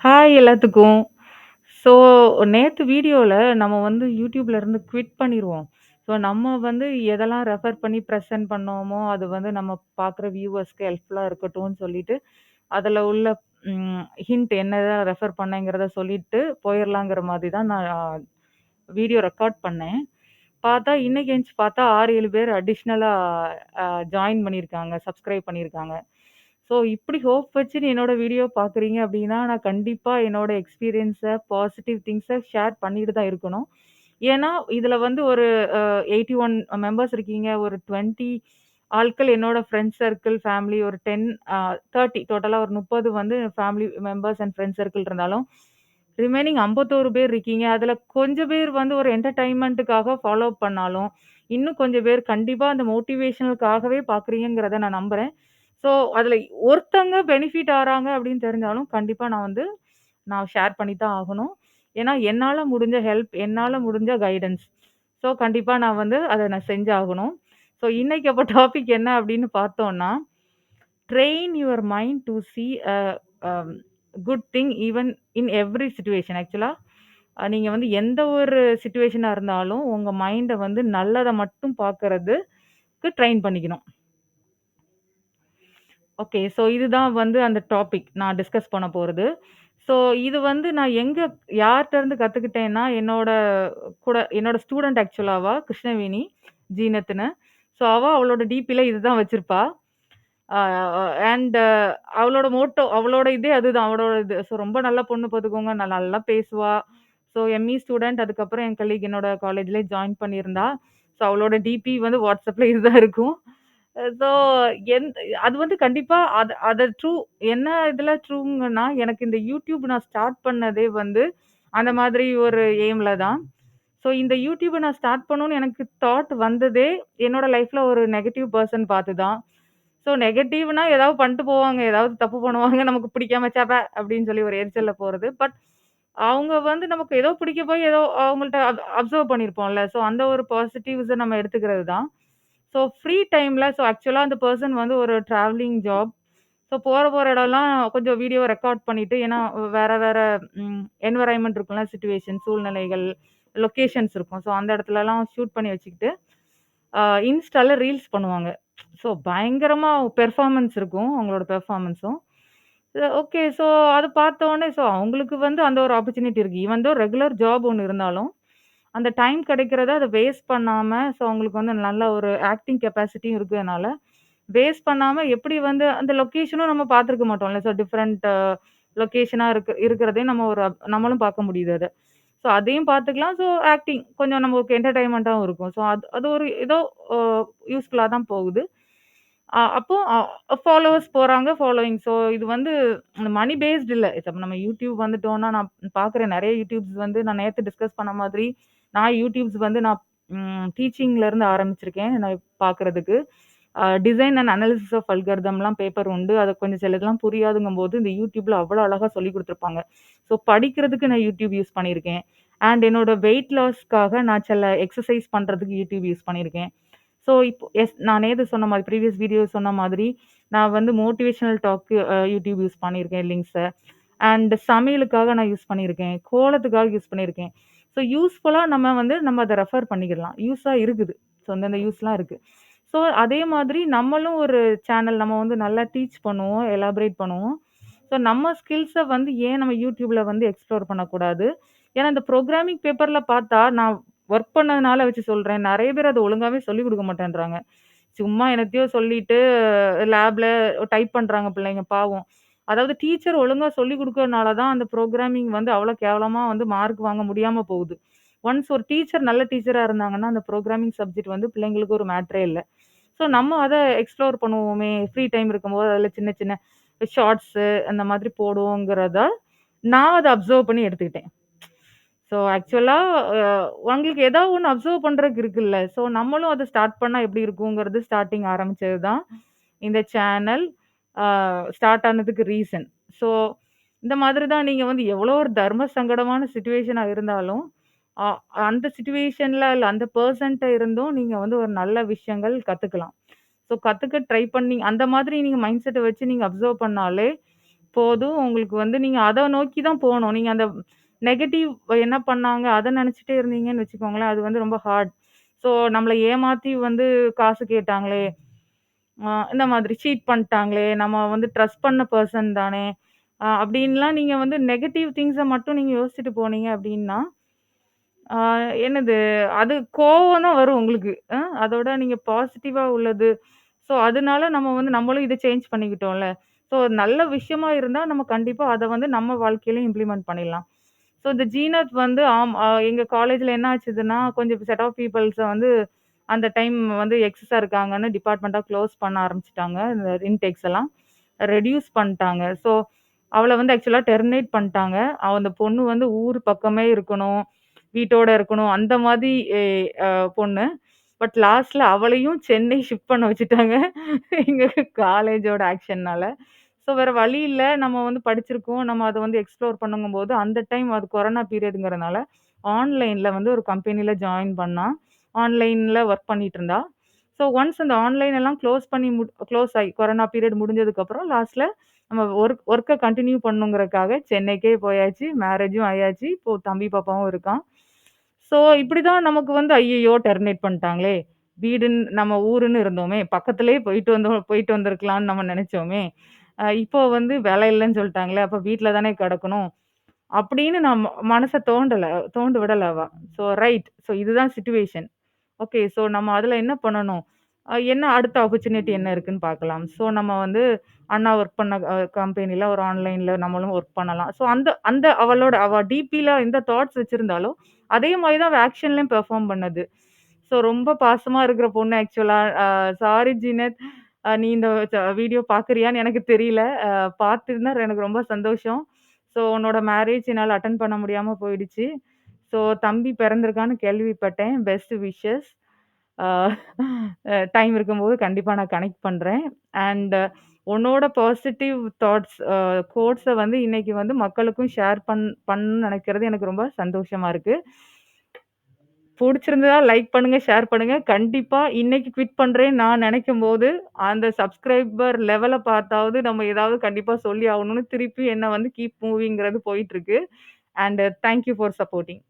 Hi எல்லாத்துக்கும். So நேற்று வீடியோவில் நம்ம வந்து யூடியூப்ல இருந்து குவிட் பண்ணிடுவோம் ஸோ நம்ம வந்து எதெல்லாம் ரெஃபர் பண்ணி ப்ரெசென்ட் பண்ணோமோ, அது வந்து நம்ம பார்க்குற வியூவர்ஸ்க்கு ஹெல்ப்ஃபுல்லாக இருக்கட்டும்னு சொல்லிட்டு, அதில் உள்ள ஹிண்ட் என்னதான் ரெஃபர் பண்ணேங்கிறத சொல்லிட்டு போயிடலாங்கிற மாதிரி தான் நான் வீடியோ ரெக்கார்ட் பண்ணேன். பார்த்தா இன்னைக்கு எந்திச்சு பார்த்தா 6, 7 பேர் அடிஷ்னலாக ஜாயின் பண்ணியிருக்காங்க. சப்ஸ்கிரைப் பண்ணியிருக்காங்க. ஸோ இப்படி ஹோப் வச்சு என்னோட வீடியோ பார்க்குறீங்க அப்படின்னா, நான் கண்டிப்பாக என்னோட எக்ஸ்பீரியன்ஸை பாசிட்டிவ் திங்ஸை ஷேர் பண்ணிட்டு தான் இருக்கணும். ஏன்னா, இதில் வந்து ஒரு எயிட்டி ஒன் மெம்பர்ஸ் இருக்கீங்க. ஒரு 20 ஆட்கள் என்னோட ஃப்ரெண்ட்ஸ் சர்க்கிள், ஃபேமிலி ஒரு டென் தேர்ட்டி டோட்டலாக ஒரு 30 வந்து family members and friends circle இருந்தாலும், ரிமைனிங் 51 பேர் இருக்கீங்க. அதில் கொஞ்சம் பேர் வந்து ஒரு என்டர்டைன்மெண்ட்டுக்காக ஃபாலோ பண்ணாலும், இன்னும் கொஞ்சம் பேர் கண்டிப்பாக அந்த மோட்டிவேஷனலுக்காகவே பார்க்குறீங்கிறத நான் நம்புகிறேன் ஸோ அதில் ஒருத்தங்க பெனிஃபிட் ஆகிறாங்க அப்படின்னு தெரிஞ்சாலும், கண்டிப்பாக நான் வந்து நான் ஷேர் பண்ணி தான் ஆகணும். ஏன்னா, என்னால் முடிஞ்ச ஹெல்ப், என்னால் முடிஞ்ச கைடன்ஸ். ஸோ கண்டிப்பாக நான் வந்து அதை நான் செஞ்சாகணும். ஸோ இன்றைக்கி அப்போ டாபிக் என்ன அப்படின்னு பார்த்தோன்னா train your mind to see good thing even in every situation ஆக்சுவலாக நீங்கள் வந்து எந்த ஒரு சுச்சுவேஷனாக இருந்தாலும், உங்கள் மைண்டை வந்து நல்லதை மட்டும் பார்க்கறதுக்கு ட்ரெயின் பண்ணிக்கணும். ஓகே. ஸோ இதுதான் வந்து அந்த டாபிக் நான் டிஸ்கஸ் பண்ண போறது. ஸோ இது வந்து நான் எங்க யார்ட்ட கற்றுக்கிட்டேன்னா கத்துக்கிட்டேன்னா, என்னோட கூட என்னோட ஸ்டூடண்ட் ஆக்சுவலாவா கிருஷ்ணவேணி ஜீனத்ன்னு. ஸோ அவ அவளோட டிபில இதுதான் வச்சிருப்பா. அ அண்ட் அவளோட மோட்டோ அவளோட இதே அதுதான். அவளோட இது. ஸோ ரொம்ப நல்ல பொண்ணு பார்த்துக்கோங்க. நான் நல்லா பேசுவா. ஸோ எம்.இ ஸ்டூடண்ட் அதுக்கப்புறம் என் கலீக் என்னோட காலேஜ்லயே ஜாயின் பண்ணியிருந்தா. ஸோ அவளோட டிபி வந்து WhatsAppல இதுதான் இருக்கும். ஸோ எந் அது வந்து கண்டிப்பாக அது அதை ட்ரூ. என்ன இதில் ட்ரூங்கன்னா, எனக்கு இந்த யூடியூப் நான் ஸ்டார்ட் பண்ணதே வந்து அந்த மாதிரி ஒரு எய்மில் தான். ஸோ இந்த யூடியூப்பை நான் ஸ்டார்ட் பண்ணணும்னு எனக்கு தாட் வந்ததே, என்னோட லைஃப்பில் ஒரு நெகட்டிவ் பர்சன் பார்த்து தான். ஸோ நெகட்டிவ்னா ஏதாவது பண்ணிட்டு போவாங்க. ஏதாவது தப்பு பண்ணுவாங்க. நமக்கு பிடிக்காம ச்ச அப்படின்னு சொல்லி ஒரு எரிச்சலில் போகிறது பட் அவங்க வந்து நமக்கு ஏதோ பிடிக்க போய் ஏதோ அவங்கள்ட்ட அப் அப்சர்வ் பண்ணியிருப்போம்ல. ஸோ அந்த ஒரு பாசிட்டிவ்ஸை நம்ம எடுத்துக்கிறது தான். ஸோ ஃப்ரீ டைமில் ஸோ ஆக்சுவலாக அந்த பர்சன் வந்து ஒரு ட்ராவலிங் ஜாப். ஸோ போகிற போகிற இடம்லாம் கொஞ்சம் வீடியோ ரெக்கார்ட் பண்ணிவிட்டு ஏன்னா வேறு வேறு என்வரான்மெண்ட் இருக்கும்ல, சுச்சுவேஷன் சூழ்நிலைகள், லொக்கேஷன்ஸ் இருக்கும். ஸோ அந்த இடத்துலலாம் ஷூட் பண்ணி வச்சுக்கிட்டு, இன்ஸ்டாவில் இன்ஸ்டால ரீல்ஸ் பண்ணுவாங்க. ஸோ பயங்கரமாக பெர்ஃபார்மன்ஸ் இருக்கும். அவங்களோட பெர்ஃபார்மன்ஸும். ஓகே. ஸோ அத பார்த்தோன்னே ஸோ அவங்களுக்கு வந்து அந்த ஒரு ஆப்பர்ச்சுனிட்டி இருக்குது ஈவன் தோ ரெகுலர் ஜாப் ஒன்று இருந்தாலும், அந்த டைம் கிடைக்கிறத அதை வேஸ்ட் பண்ணாமல் ஸோ அவங்களுக்கு வந்து நல்ல ஒரு ஆக்டிங் கெப்பாசிட்டியும் இருக்கிறதுனால, வேஸ்ட் பண்ணாமல் எப்படி வந்து அந்த லொக்கேஷனும் நம்ம பார்த்துருக்க மாட்டோம்ல. ஸோ டிஃப்ரெண்ட் லொக்கேஷனாக இருக்கு இருக்கிறதையும் நம்ம ஒரு நம்மளும் பார்க்க முடியுது அதை ஸோ அதையும் பார்த்துக்கலாம். ஸோ ஆக்டிங் கொஞ்சம் நமக்கு என்டர்டைன்மெண்ட்டாகவும் இருக்கும். ஸோ அது அது ஒரு ஏதோ யூஸ்ஃபுல்லாக தான் போகுது. அப்போ ஃபாலோவர்ஸ் போகிறாங்க ஃபாலோயிங். ஸோ இது வந்து மணி பேஸ்ட் இல்லை இப்போ நம்ம யூடியூப் வந்துட்டோம்னா, நான் பார்க்குறேன் நிறைய யூடியூப்ஸ் வந்து நான் நேற்று டிஸ்கஸ் பண்ண மாதிரி, நான் யூடியூப்ஸ் வந்து நான் டீச்சிங்லேருந்து இருந்து ஆரம்பிச்சிருக்கேன். நான் பார்க்குறதுக்கு. டிசைன் அண்ட் அனாலிசிஸ் ஆஃப் அல்கர்தம்லாம் பேப்பர் உண்டு. அதை கொஞ்சம் சிலதெல்லாம் புரியாதுங்கும்போது, இந்த யூடியூப்பில் அவ்வளோ அழகாக சொல்லி கொடுத்துருப்பாங்க ஸோ படிக்கிறதுக்கு நான் யூடியூப் யூஸ் பண்ணியிருக்கேன். அண்ட் என்னோட வெயிட் லாஸ்க்காக நான் சில எக்ஸசைஸ் பண்ணுறதுக்கு யூடியூப் யூஸ் பண்ணியிருக்கேன். ஸோ இப்போ எஸ் நான் நேற்று சொன்ன மாதிரி ப்ரீவியஸ் வீடியோ சொன்ன மாதிரி, நான் வந்து மோட்டிவேஷனல் டாக்கு யூடியூப் யூஸ் பண்ணியிருக்கேன் லிங்க்ஸை அண்ட் சமையலுக்காக நான் யூஸ் பண்ணியிருக்கேன். கோலத்துக்காக யூஸ் பண்ணியிருக்கேன். ஸோ யூஸ்ஃபுல்லாக நம்ம வந்து நம்ம அதை ரெஃபர் பண்ணிக்கிடலாம். யூஸாக இருக்குது. ஸோ அந்தந்த யூஸ்லாம் இருக்குது ஸோ அதே மாதிரி நம்மளும் ஒரு சேனல் நம்ம வந்து நல்லா டீச் பண்ணுவோம், எலாபரேட் பண்ணுவோம். ஸோ நம்ம ஸ்கில்ஸை வந்து ஏன் நம்ம யூடியூப்பில் வந்து எக்ஸ்ப்ளோர் பண்ணக்கூடாது? ஏன்னா இந்த ப்ரோக்ராமிங் பேப்பரில் பார்த்தா, நான் ஒர்க் பண்ணதுனால வச்சு சொல்கிறேன் நிறைய பேர் அதை ஒழுங்காகவே சொல்லிக் கொடுக்க மாட்டேன்றாங்க. சும்மா என்னத்தையோ சொல்லிட்டு லேபில் டைப் பண்ணுறாங்க பிள்ளைங்க பாவம். அதாவது டீச்சர் ஒழுங்காக சொல்லிக் கொடுக்கறனால தான் அந்த ப்ரோக்ராமிங் வந்து அவ்வளோ கேவலமாக வந்து மார்க் வாங்க முடியாமல் போகுது. ஒன்ஸ் ஒரு டீச்சர் நல்ல டீச்சராக இருந்தாங்கன்னா, அந்த ப்ரோக்ராமிங் சப்ஜெக்ட் வந்து பிள்ளைங்களுக்கு ஒரு மேட்ரே இல்லை ஸோ நம்ம அதை எக்ஸ்ப்ளோர் பண்ணுவோமே! ஃப்ரீ டைம் இருக்கும்போது அதில் சின்ன சின்ன ஷார்ட்ஸு அந்த மாதிரி போடுவோங்கிறத, நான் அதை அப்சர்வ் பண்ணி எடுத்துக்கிட்டேன். ஸோ ஆக்சுவலாக உங்களுக்கு ஏதாவது ஒன்று அப்சர்வ் பண்ணுறதுக்கு இருக்குல்ல. ஸோ நம்மளும் அதை ஸ்டார்ட் பண்ணால் எப்படி இருக்குங்கிறது ஸ்டார்டிங் ஆரம்பித்தது தான். இந்த சேனல் ஸ்டார்ட் ஆனதுக்கு ரீசன். ஸோ இந்த மாதிரி தான் நீங்க வந்து எவ்வளோ ஒரு தர்ம சங்கடமான சுச்சுவேஷனாக இருந்தாலும், அ அந்த சுச்சுவேஷனில் இல்ல அந்த பெர்சன்ட்ட இருந்தும் நீங்க வந்து ஒரு நல்ல விஷயங்கள் கத்துக்கலாம். ஸோ கத்துக்க ட்ரை பண்ணி அந்த மாதிரி நீங்க மைண்ட் செட்ட வச்சு நீங்க அப்சர்வ் பண்ணாலே, போதும். உங்களுக்கு வந்து நீங்க அத நோக்கி தான் போணும். நீங்க அந்த நெகட்டிவ் என்ன பண்ணாங்க, அத நெனச்சுட்டே இருந்தீங்கன்னு வச்சுக்கோங்களேன், அது வந்து ரொம்ப ஹார்ட். ஸோ நம்மள ஏமாத்தி வந்து காசு கேட்டாங்களே, இந்த மாதிரி சீட் பண்ணிட்டாங்களே, நம்ம வந்து ட்ரஸ்ட் பண்ண பர்சன் தானே, அப்படின்லாம் நீங்கள் வந்து நெகட்டிவ் திங்ஸை மட்டும் நீங்கள் யோசிச்சுட்டு போனீங்க அப்படின்னா என்னது அது கோவம் தான் வரும் உங்களுக்கு. அ அதோட நீங்கள் பாசிட்டிவாக உள்ளது. ஸோ அதனால நம்ம வந்து நம்மளும் இதை சேஞ்ச் பண்ணிக்கிட்டோம்ல. ஸோ நல்ல விஷயமா இருந்தால் நம்ம கண்டிப்பாக அதை வந்து நம்ம வாழ்க்கையிலயும் இம்ப்ளிமெண்ட் பண்ணிடலாம். ஸோ இந்த ஜீனத் வந்து ஆம் எங்கள் எங்க காலேஜ்ல என்ன ஆச்சுதுன்னா, கொஞ்சம் செட் ஆஃப் பீப்புள்ஸை வந்து அந்த டைம் வந்து எக்ஸஸா இருக்காங்கன்னு டிபார்ட்மெண்ட்டாக க்ளோஸ் பண்ண ஆரம்பிச்சிட்டாங்க இந்த இன்டேக்ஸ் எல்லாம் ரெடியூஸ் பண்ணிட்டாங்க. ஸோ அவளை வந்து ஆக்சுவலாக டெர்மினேட் பண்ணிட்டாங்க. அவ அந்த பொண்ணு வந்து ஊர் பக்கமே இருக்கணும். வீட்டோட இருக்கணும். அந்த மாதிரி பொண்ணு. பட் லாஸ்ட்ல அவளையும் சென்னை ஷிஃப்ட் பண்ண வச்சுட்டாங்க. எங்கள் காலேஜோட ஆக்ஷன்னால. ஸோ வேற வழி இல்லை நம்ம வந்து படிச்சிருக்கோம். நம்ம அதை வந்து எக்ஸ்ப்ளோர் பண்ணுங்கும்போது, அந்த டைம் அது கொரோனா பீரியடுங்கிறதுனால ஆன்லைனில் வந்து ஒரு கம்பெனியில் ஜாயின் பண்ணால் ஆன்லைனில் ஒர்க் பண்ணிட்டு இருந்தா. ஸோ ஒன்ஸ் அந்த ஆன்லைன் எல்லாம் க்ளோஸ் பண்ணி மு க்ளோஸ் ஆகி கொரோனா பீரியட் முடிஞ்சதுக்கப்புறம் லாஸ்ட்டில் நம்ம ஒர்க் ஒர்க்கை கண்டினியூ பண்ணுங்கிறதுக்காக சென்னைக்கே போயாச்சு. மேரேஜும் ஆயாச்சு. இப்போ தம்பி, பாப்பாவும் இருக்கான். ஸோ இப்படி தான் நமக்கு வந்து ஐயையோ டெர்மினேட் பண்ணிட்டாங்களே! வீடுன்னு நம்ம ஊருன்னு இருந்தோமே! பக்கத்துலேயே போயிட்டு வந்தோம் போயிட்டு வந்திருக்கலாம்னு நம்ம நினச்சோமே இப்போ வந்து வேலை இல்லைன்னு சொல்லிட்டாங்களே அப்போ வீட்டில் தானே கிடக்கணும் அப்படின்னு நான் மனசை தோண்டலை தோண்டு விடலவா ஸோ ரைட். ஸோ இதுதான் சுச்சுவேஷன் ஓகே. ஸோ நம்ம அதுல என்ன பண்ணணும்? அ என்ன அடுத்த ஆப்பர்ச்சுனிட்டி என்ன இருக்குன்னு பார்க்கலாம். ஸோ நம்ம வந்து அண்ணா ஒர்க் பண்ண அ கம்பெனில ஒரு ஆன்லைன்ல நம்மளும் ஒர்க் பண்ணலாம். ஸோ அந்த அந்த அவளோட அவ டிபில எந்த தாட்ஸ் வச்சிருந்தாளோ, அதே மாரி தான் அவ ஆக்ஷன்லயும் பெர்ஃபார்ம் பண்ணது. ஸோ ரொம்ப பாசமா இருக்கிற பொண்ணு ஆக்சுவலா அ சாரி ஜீனத். அ நீ இந்த ச வீடியோ பார்க்குறியான்னு எனக்கு தெரியல. அ பார்த்திருந்தா எனக்கு ரொம்ப சந்தோஷம். ஸோ உன்னோட மேரேஜ் என்னால அட்டெண்ட் பண்ண முடியாம போயிடுச்சு. ஸோ தம்பி பிறந்திருக்கான்னு கேள்விப்பட்டேன். Best wishes. டைம் இருக்கும்போது கண்டிப்பாக நான் கனெக்ட் பண்ணுறேன் அண்ட் உன்னோட பாசிட்டிவ் தாட்ஸ் கோட்ஸை வந்து இன்னைக்கு வந்து மக்களுக்கும் ஷேர் பண் பண்ணணும்னு நினைக்கிறது எனக்கு ரொம்ப சந்தோஷமாக இருக்குது பிடிச்சிருந்ததா லைக் பண்ணுங்கள் ஷேர் பண்ணுங்கள் கண்டிப்பாக இன்னைக்கு குவிட் பண்ணுறேன் நான் நினைக்கும் போது அந்த சப்ஸ்கிரைபர் லெவலை பார்த்தாவது நம்ம ஏதாவது கண்டிப்பாக சொல்லி ஆகணும்னு திருப்பி என்னை வந்து கீப் மூவிங்கிறது போயிட்டுருக்கு. And thank you for supporting.